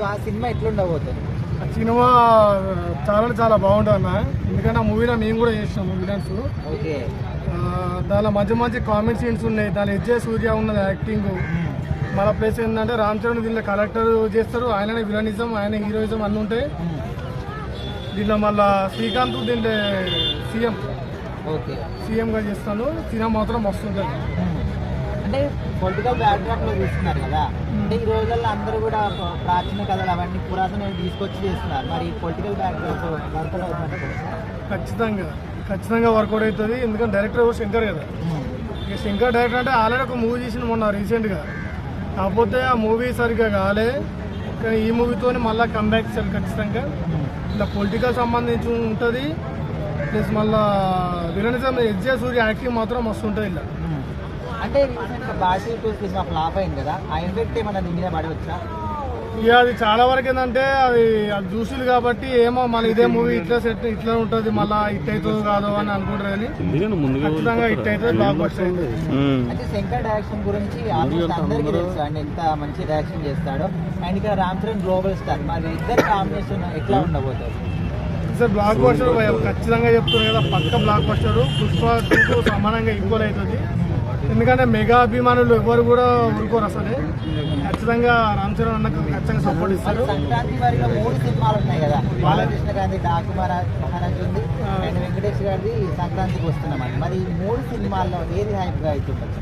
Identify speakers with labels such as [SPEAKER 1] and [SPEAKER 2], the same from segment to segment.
[SPEAKER 1] So ఆ cinema ఎట్లుండబోతుంది?
[SPEAKER 2] ఆ cinema చాలా చాలా బాగుంటుంది అన్న. ఎందుకంటే ఆ మూవీలో మేము కూడా చేసినాము విలన్స్
[SPEAKER 1] ఓకే.
[SPEAKER 2] దానిలో మంచి మంచి కామెంట్ సీన్స్ ఉన్నాయి. దాని ఎజ్జే సూర్య ఉన్నది యాక్టింగ్ మళ్ళీ ప్లేస్ ఏంటంటే రామ్ చరణ్ దీనిలో కలెక్టర్ చేస్తారు. ఆయననే విలనిజం ఆయన హీరోయిజం అన్నీ ఉంటాయి. దీనిలో మళ్ళా శ్రీకాంత్ దీంట్లో సీఎం
[SPEAKER 1] ఓకే.
[SPEAKER 2] సీఎంగా చేస్తాను సినిమా మాత్రం వస్తుంటుంది
[SPEAKER 1] అంటే పొలిటికల్ బ్యాక్డ్రాప్లో చూస్తున్నారు కదా. అంటే ఈ రోజుల్లో అందరూ కూడా ప్ర- ప్రాచీన కథలు అవన్నీ పురాతన తీసుకొచ్చి చేస్తున్నారు. మరి పొలిటికల్ బ్యాక్డ్రాప్ వర్కౌట్ అవుతుందంటే
[SPEAKER 2] ఖచ్చితంగా. ఖచ్చితంగా వర్కౌట్ అవుతుంది. ఎందుకంటే డైరెక్టర్ ఎవరు? శంకర్ కదా. ఇక శంకర్ డైరెక్టర్ అంటే ఆల్రెడీ ఒక మూవీ చేసిన మొన్న రీసెంట్గా కాకపోతే ఆ మూవీ సరిగ్గా కాలే. కానీ ఈ మూవీతో మళ్ళీ కంబ్యాక్ ఇస్తారు ఖచ్చితంగా. ఇలా పొలిటికల్ సంబంధించి ఉంటుంది. ప్లస్ మళ్ళా విలనిజం ఎజ్జే సూర్య యాక్టింగ్ మాత్రం మస్తు ఉంటుంది ఇలా.
[SPEAKER 1] అంటే టూ సినిమా ఫ్లాప్ అయింది కదా ఆ ఎఫెక్ట్ ఏమన్నా దీని మీద పడవచ్చా?
[SPEAKER 2] ఇక అది చాలా వరకు ఏంటంటే అది అది చూసింది కాబట్టి ఏమో మళ్ళీ ఇదే మూవీ ఇట్లా సెట్ ఇట్లా ఉంటుంది మళ్ళీ ఇట్ అవుతుందో కాదో అని అనుకుంటారు కానీ ఖచ్చితంగా ఇట్ అవుతుంది బ్లాక్ బస్టర్ అవుతుంది
[SPEAKER 3] ఉమ్.
[SPEAKER 1] అంటే శంకర్ డైరెక్షన్ గురించి ఆల్మోస్ట్ అందరికీ తెలుసు అండ్ ఎంత మంచి డైరెక్షన్ చేస్తాడో. అండ్ ఇక్కడ రామ్ చరణ్ గ్లోబల్ స్టార్ మరి ఇద్దరు కాంబినేషన్ ఎట్లా ఉండబోతుంది
[SPEAKER 2] సార్ బ్లాక్ బస్టర్ ఖచ్చితంగా చెప్తున్నారు కదా పక్క బ్లాక్ బస్టర్ పుష్ప సమానంగా ఈక్వల్ అవుతుంది. ఎందుకంటే మెగా అభిమానులు ఎవరు కూడా ఊరుకోరు అసలు. ఖచ్చితంగా రామ్ చరణ్ అన్నకు ఖచ్చితంగా సపోర్ట్ ఇస్తారు.
[SPEAKER 1] సంక్రాంతి వారిలో మూడు సినిమాలు ఉన్నాయి కదా. బాలకృష్ణ గారిది డాకు మహారాజ్ ఉంది. అండ్ వెంకటేష్ గారిది సంక్రాంతికి వస్తున్నామని మరి ఈ మూడు సినిమాల్లో ఏది హైప్గా అవుతుండొచ్చు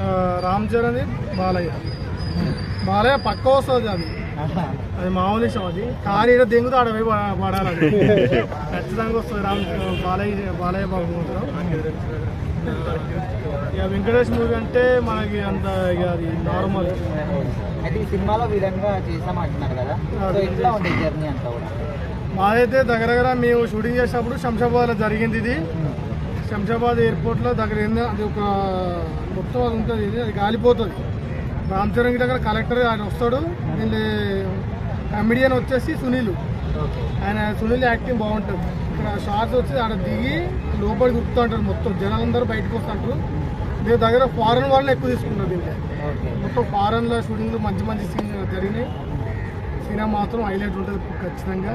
[SPEAKER 2] ఆ, రామ్ చరణ్ బాలయ్య. బాలయ్య పక్క వస్తుంది అది. అది మామూలు విషయం అది. కారు ఏదో దెంగుతో ఆడ పోయి పడ- పడాలి ఖచ్చితంగా వస్తుంది రామ్ బాలయ్య బాలయ్య బాబు ఇక వెంకటేష్ మూవీ అంటే మనకి అంత ఇక అది నార్మల్
[SPEAKER 1] అయితే ఈ సినిమాలో విధంగా చేసామంటున్నారు కదా. సో ఎట్లా ఉంది జర్నీ అంతా కూడా?
[SPEAKER 2] మాదైతే దగ్గర దగ్గర మేము షూటింగ్ చేసినప్పుడు శంషాబాద్లో జరిగింది ఇది. శంషాబాద్ ఎయిర్పోర్ట్లో దగ్గర ఏందో అది ఒక మొత్తం అది ఉంటుంది ఇది అది కాలిపోతుంది రామ్ చరణ్ దగ్గర కలెక్టర్ ఆయన వస్తాడు దీన్ని కమెడియన్ వచ్చేసి సునీల్. ఆయన సునీల్ యాక్టింగ్ బాగుంటుంది. ఇక్కడ షార్ట్స్ వచ్చి ఆడ దిగి లోపలికి గుర్తూ ఉంటారు మొత్తం జనాలందరూ బయటకు వస్తుంటారు. దీని దగ్గర ఫారెన్ వాళ్ళని ఎక్కువ తీసుకుంటారు దీంట్లో.
[SPEAKER 1] ఓకే.
[SPEAKER 2] మొత్తం ఫారెన్లో షూటింగ్లు మంచి మంచి సీన్ జరిగినాయి. సినిమా మాత్రం హైలైట్ ఉంటుంది ఖచ్చితంగా.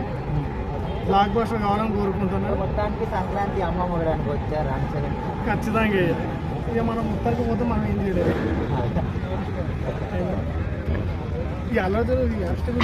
[SPEAKER 2] బ్లాక్ బస్టర్ కావాలని కోరుకుంటున్నారు
[SPEAKER 1] మొత్తానికి సంక్రాంతి అమ్మ మొగడానికి వచ్చారు
[SPEAKER 2] ఖచ్చితంగా. ఇక మనం మొత్తానికి పోతే మనం ఏం చేయలేదు ఈ అల్లరి ఈ అష్టమి